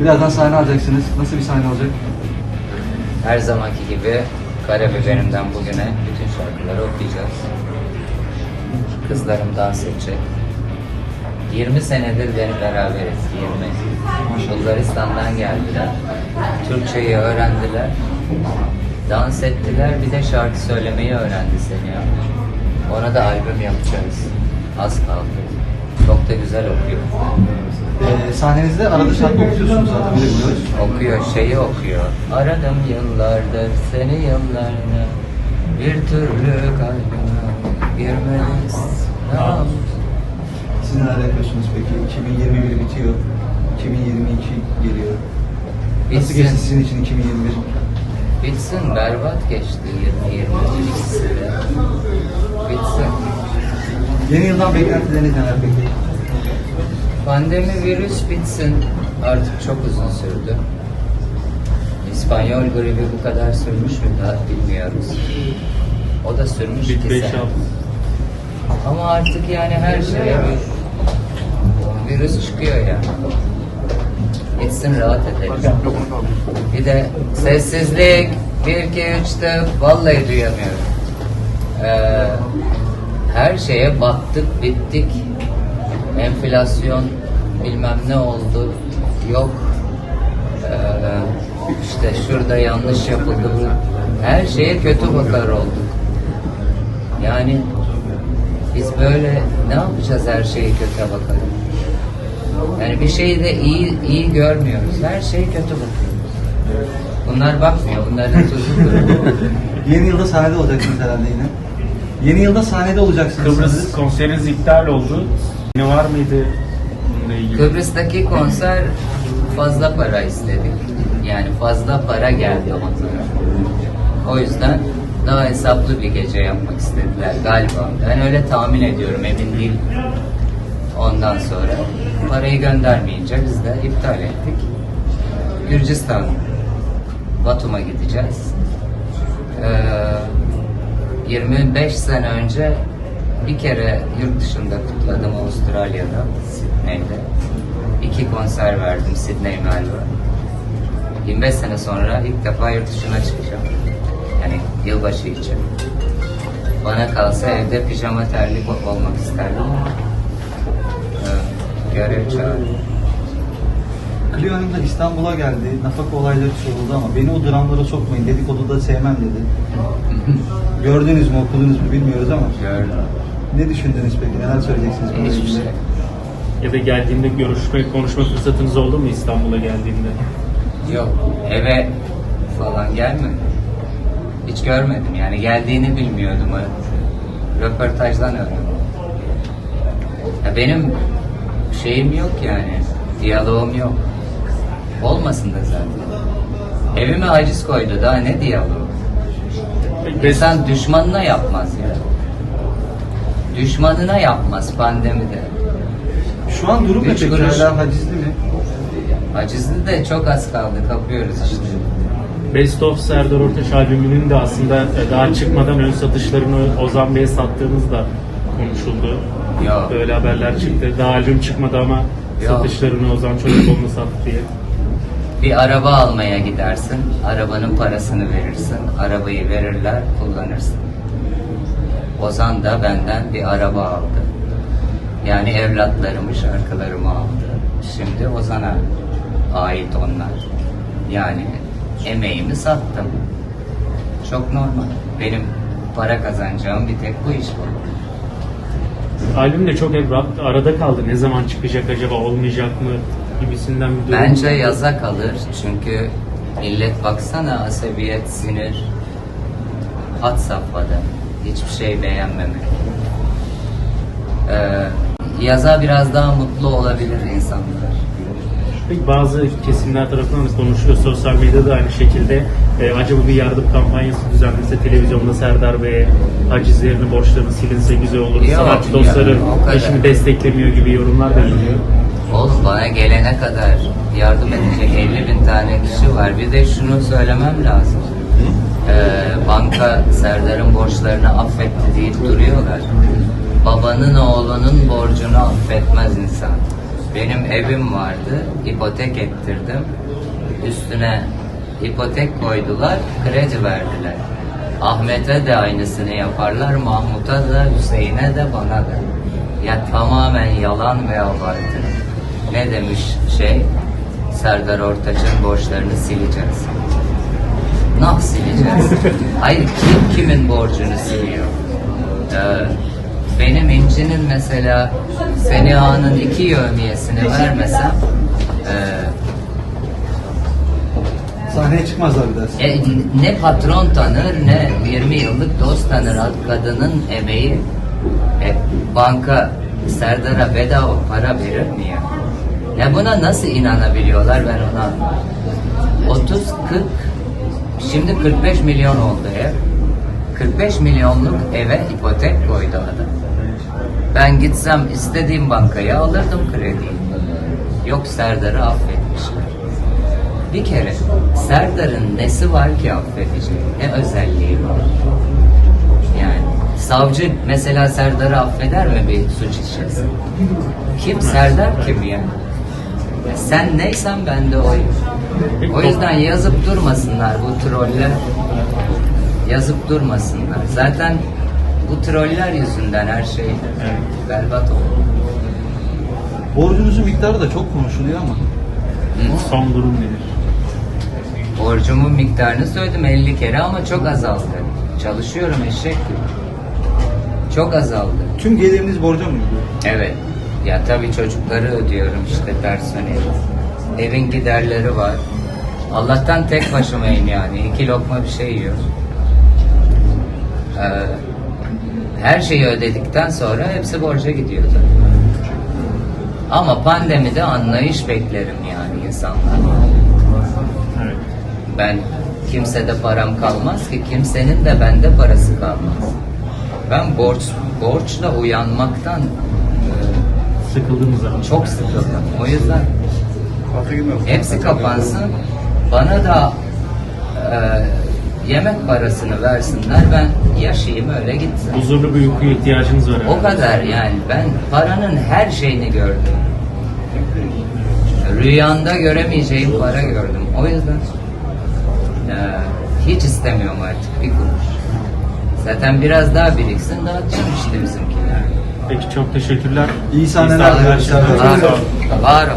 Birazdan sahne alacaksınız. Nasıl bir sahne olacak? Her zamanki gibi Karabiberim'den bugüne bütün şarkıları okuyacağız. Kızlarım dans edecek. 20 senedir beni beraberiz. 20. Bulgaristan'dan geldiler. Türkçeyi öğrendiler. Dans ettiler. Bir de şarkı söylemeyi öğrendi Seniha. Ona da albüm yapacağız. Az kaldı. Çok da güzel okuyor. Ee, sahnenizde arada şarkı okutuyorsunuz zaten biliyoruz. Okuyor, şeyi okuyor. Aradım yıllardır seni yıllarına Bir türlü kalbime girmeliyiz. Siz neler yapıyorsunuz peki? 2021 bitiyor. 2022 geliyor. Nasıl geçti sizin için 2021? Bitsin, berbat geçti 20 ikisi de. Bitsin. Yeni yıldan beklentileriniz neler peki? Pandemi virüs bitsin. Artık çok uzun sürdü. İspanyol gribi bu kadar sürmüş mü daha bilmiyoruz. O da sürmüş sene. altı. Ama artık yani her şeye bir virüs çıkıyor ya. Gitsin rahat edelim. Bir de sessizlik. 1, 2, 3'te vallahi duyamıyorum. Ee, her şeye battık, bittik. Enflasyon bilmem ne oldu. Yok. Ee, işte şurada yanlış yapıldı. Her şeye kötü bakar olduk. Yani biz böyle ne yapacağız her şeyi kötü bakalım. Yani bir şeyi de iyi iyi görmüyoruz. Her şeyi kötü bakıyoruz. Bunlar bakmıyor. Bunların kuru. Yeni yılda sahnede olacaksınız herhalde yine. Yeni yılda sahnede olacaksınız. Kıbrıs konseriniz iptal oldu. Ne var mıydı bununla ilgili? Kıbrıs'taki konser fazla para istedik. Yani fazla para geldi onlara. O yüzden daha hesaplı bir gece yapmak istediler galiba. Ben öyle tahmin ediyorum, emin değilim. Ondan sonra parayı göndermeyince biz de iptal ettik. Gürcistan, Batum'a gideceğiz. Ee, 25 sene önce bir kere yurt dışında kutladım Avustralya'da, Sydney'de. İki konser verdim Sydney, Melbourne. 25 sene sonra ilk defa yurt dışına çıkacağım. Yani yılbaşı için. Bana kalsa evde pijama terlik olmak isterdim ama görev çağırdı. Clio Hanım da İstanbul'a geldi. Nafaka olayları soruldu ama beni o dramlara sokmayın. Dedikodu da sevmem dedi. Gördünüz mü, okudunuz mu bilmiyoruz ama. Gördüm. Ne düşündünüz peki? Neler söyleyeceksiniz? bununla Hiçbir ilgili? şey. Ya da geldiğinde görüşme, konuşma fırsatınız oldu mu İstanbul'a geldiğinde? Yok. Eve falan gelmedi. Hiç görmedim yani geldiğini bilmiyordum. Röportajdan öğrendim. Ya benim şeyim yok yani. Diyaloğum yok. Olmasın da zaten. Evime aciz koydu. Daha ne diyaloğu? İnsan düşmanına yapmaz ya. Düşmanına yapmaz pandemide. Şu an durum ne Üç peki? kuruş. Hala hacizli mi? Acizli de çok az kaldı. Kapıyoruz işte. Best of Serdar Ortaç albümünün de aslında e, daha çıkmadan ön satışlarını Ozan Bey'e sattığınız da konuşuldu. Yok. Böyle haberler çıktı. Daha albüm çıkmadı ama Yok. satışlarını Ozan Çolakoğlu'na sattı diye. Bir araba almaya gidersin, arabanın parasını verirsin, arabayı verirler, kullanırsın. Ozan da benden bir araba aldı. Yani evlatlarımı, şarkılarımı aldı. Şimdi Ozan'a ait onlar. Yani emeğimi sattım. Çok normal. Benim para kazanacağım bir tek bu iş var. Albüm de çok hep ra- arada kaldı. Ne zaman çıkacak acaba, olmayacak mı gibisinden bir durum. Bence yaza kalır çünkü millet baksana asabiyet, sinir hat safhada. Hiçbir şey beğenmemek. Ee, yaza biraz daha mutlu olabilir insanlar. Bazı kesimler tarafından da konuşuyor. Sosyal medyada da aynı şekilde e, acaba bir yardım kampanyası düzenlense televizyonda Serdar Bey'e hacizlerini, borçlarını silinse güzel olur. Yok Sanatçı ya, dostları o kadar. desteklemiyor gibi yorumlar da geliyor. Oğlum bana gelene kadar yardım edecek 50 bin tane kişi var. Bir de şunu söylemem lazım. Ee, banka Serdar'ın borçlarını affetti deyip duruyorlar. Babanın oğlunun borcunu affetmez insan. Benim evim vardı, ipotek ettirdim. Üstüne ipotek koydular, kredi verdiler. Ahmet'e de aynısını yaparlar, Mahmut'a da, Hüseyin'e de, bana da. Ya tamamen yalan ve abartı. Ne demiş şey? Serdar Ortaç'ın borçlarını sileceğiz. Nah sileceğiz. Hayır kim kimin borcunu siliyor? Ee, benim İnci'nin mesela Seniha'nın iki yövmiyesini vermesem e, Sahneye çıkmazlar bir daha. e, ne patron tanır ne 20 yıllık dost tanır kadının emeği. E, banka Serdar'a bedava para verir mi ya? Ya buna nasıl inanabiliyorlar ben ona anlamadım. 30 40 şimdi 45 milyon oldu ev. 45 milyonluk eve ipotek koydu adam. Ben gitsem istediğim bankaya alırdım krediyi. Yok Serdar'ı affetmişler. Bir kere Serdar'ın nesi var ki affedecek? Ne özelliği var? Yani savcı mesela Serdar'ı affeder mi bir suç işlese? Kim? Serdar kim ya? Ya Sen neysen ben de oyum. O yüzden yazıp durmasınlar bu troller. Yazıp durmasınlar. Zaten bu troller yüzünden her şey berbat oldu. Borcunuzun miktarı da çok konuşuluyor ama. Son durum nedir? Borcumun miktarını söyledim 50 kere ama çok azaldı. Çalışıyorum eşek gibi. Çok azaldı. Tüm geliriniz borca mı gidiyor? Evet. Ya tabii çocukları ödüyorum işte personeli. Evin giderleri var. Allah'tan tek başımayım yani. İki lokma bir şey yiyorum. Ee, her şeyi ödedikten sonra hepsi borca gidiyor tabii. Ama pandemide anlayış beklerim yani insanlardan. Evet. Ben kimsede param kalmaz ki kimsenin de bende parası kalmaz. Ben borç borçla uyanmaktan e, Sıkıldığınız zaman. çok sıkıldım. O yüzden hepsi kapansın. Bana da e, yemek parasını versinler. Ben yaşayayım öyle gitsin. Huzurlu bir uykuya ihtiyacınız var. O herhalde. kadar yani. Ben paranın her şeyini gördüm. Rüyanda göremeyeceğim para gördüm. O yüzden e, hiç istemiyorum artık bir kuruş. Zaten biraz daha biriksin dağıtacağım işte bizimkiler. Peki çok teşekkürler. İyi sahneler. Var. Var.